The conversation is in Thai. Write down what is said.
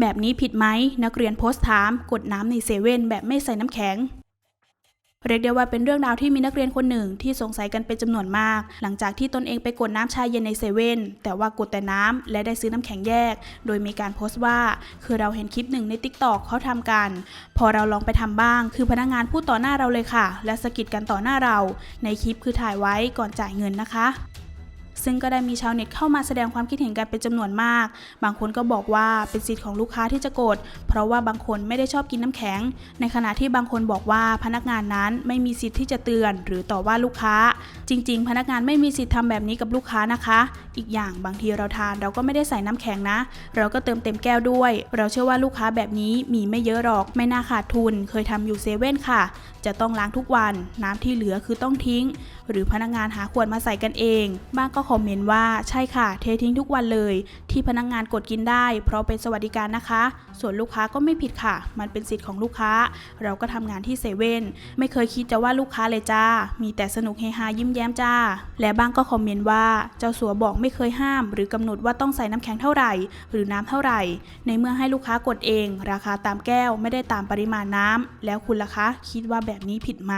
แบบนี้ผิดไหมนักเรียนโพสต์ถามกดน้ำในเซเว่นแบบไม่ใส่น้ำแข็ง เรียกได้ว่าเป็นเรื่องราวที่มีนักเรียนคนหนึ่งที่สงสัยกันเป็นจำนวนมาก หลังจากที่ตนเองไปกดน้ำชาเย็นในเซเว่นแต่ว่ากดแต่น้ำและได้ซื้อน้ำแข็งแยก โดยมีการโพสต์ว่า คือเราเห็นคลิปหนึ่งใน t ิ k t o k เขาทำกัน พอเราลองไปทำบ้าง คือพนักงานพูดต่อหน้าเราเลยค่ะ และสะกิดกันต่อหน้าเรา ในคลิปคือถ่ายไว้ก่อนจ่ายเงินนะคะ ซึ่งก็ได้มีชาวเน็ตเข้ามาแสดงความคิดเห็นกันเป็นจำนวนมาก บางคนก็บอกว่าเป็นสิทธิ์ของลูกค้าที่จะโกดเพราะว่าบางคนไม่ได้ชอบกินน้ำแข็ง ในขณะที่บางคนบอกว่าพนักงานนั้นไม่มีสิทธิ์ที่จะเตือน หรือต่อว่าลูกค้า จริง ๆ พนักงานไม่มีสิทธิ์ทำแบบนี้กับลูกค้านะคะ อีกอย่างบางทีเราทานเราก็ไม่ได้ใส่น้ำแข็งนะ เราก็เติมเต็มแก้วด้วย เราเชื่อว่าลูกค้าแบบนี้มีไม่เยอะหรอกไม่น่าขาดทุน เคยทำอยู่เซเว่นค่ะ จะต้องล้างทุกวัน น้ำที่เหลือคือต้องทิ้งหรือพนักงานหาขวดมาใส่กันเอง บ้างก็คอมเมนต์ว่าใช่ค่ะ เททิ้งทุกวันเลย ที่พนักงานกดกินได้ เพราะเป็นสวัสดิการนะคะ ส่วนลูกค้าก็ไม่ผิดค่ะ มันเป็นสิทธิ์ของลูกค้า เราก็ทำงานที่เซเว่นไม่เคยคิดจะว่าลูกค้าเลยจ้า มีแต่สนุกเฮฮายิ้มแย้มจ้า และบ้างก็คอมเมนต์ว่าเจ้าสัวบอกไม่เคยห้าม หรือกำหนดว่าต้องใส่น้ำแข็งเท่าไหร่ หรือน้ำเท่าไหร่ ในเมื่อให้ลูกค้ากดเอง ราคาตามแก้วไม่ได้ตามปริมาณน้ำแล้วคุณล่ะคะ คิดว่าแบบนี้ผิดไหม